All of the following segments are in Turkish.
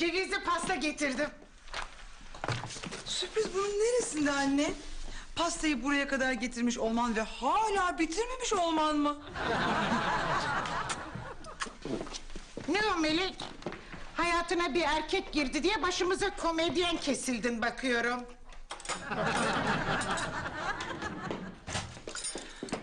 Cevizli pasta getirdim. Sürpriz bunun neresinde anne? Pastayı buraya kadar getirmiş olman ve hala bitirmemiş olman mı? Ne o Melek? Hayatına bir erkek girdi diye başımıza komedyen kesildin bakıyorum.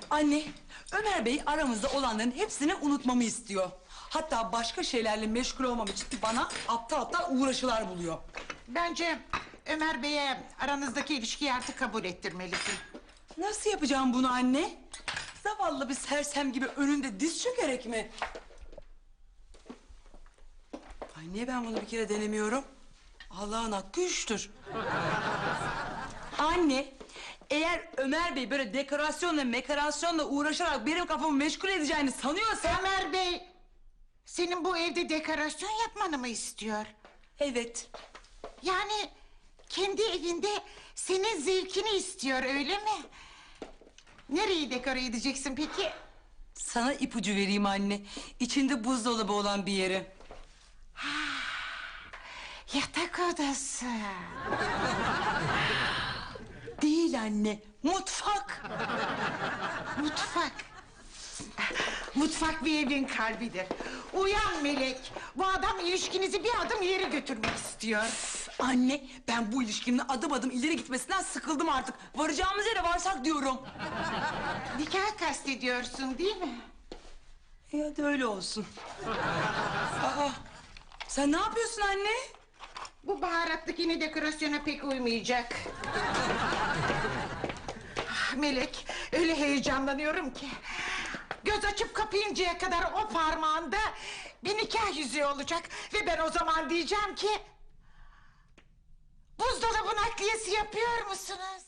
Anne, Ömer Bey aramızda olanların hepsini unutmamı istiyor. Hatta başka şeylerle meşgul olmam için bana aptal aptal uğraşılar buluyor. Bence Ömer Bey'e aranızdaki ilişkiyi artık kabul ettirmelisin. Nasıl yapacağım bunu anne? Zavallı bir sersem gibi önünde diz çökerek mi? Ay niye ben bunu bir kere denemiyorum? Allah'ın hakkı üçtür. Anne, eğer Ömer Bey böyle dekorasyonla mekarasyonla uğraşarak benim kafamı meşgul edeceğini sanıyorsa... Ömer Bey, senin bu evde dekorasyon yapmanı mı istiyor? Evet, Yani kendi evinde senin zevkini istiyor öyle mi? Nereyi dekore edeceksin peki? sana ipucu vereyim anne. İçinde buzdolabı olan bir yeri. Yatak odası. Değil anne, mutfak. Mutfak. Mutfak bir evin kalbidir. Uyan Melek. Bu adam ilişkinizi bir adım ileri götürmek istiyor. Anne, ben bu ilişkinin adım adım ileri gitmesinden sıkıldım artık. Varacağımız yere varsak diyorum. Nikah kastediyorsun değil mi? Ya hadi öyle olsun. Aa, sen ne yapıyorsun anne? Bu baharatlık yine dekorasyona pek uymayacak. Ah, Melek, öyle heyecanlanıyorum ki. Göz açıp kapayıncaya kadar o parmağında bir nikah yüzüğü olacak. Ve ben o zaman diyeceğim ki... ...buzdolabı nakliyesi yapıyor musunuz?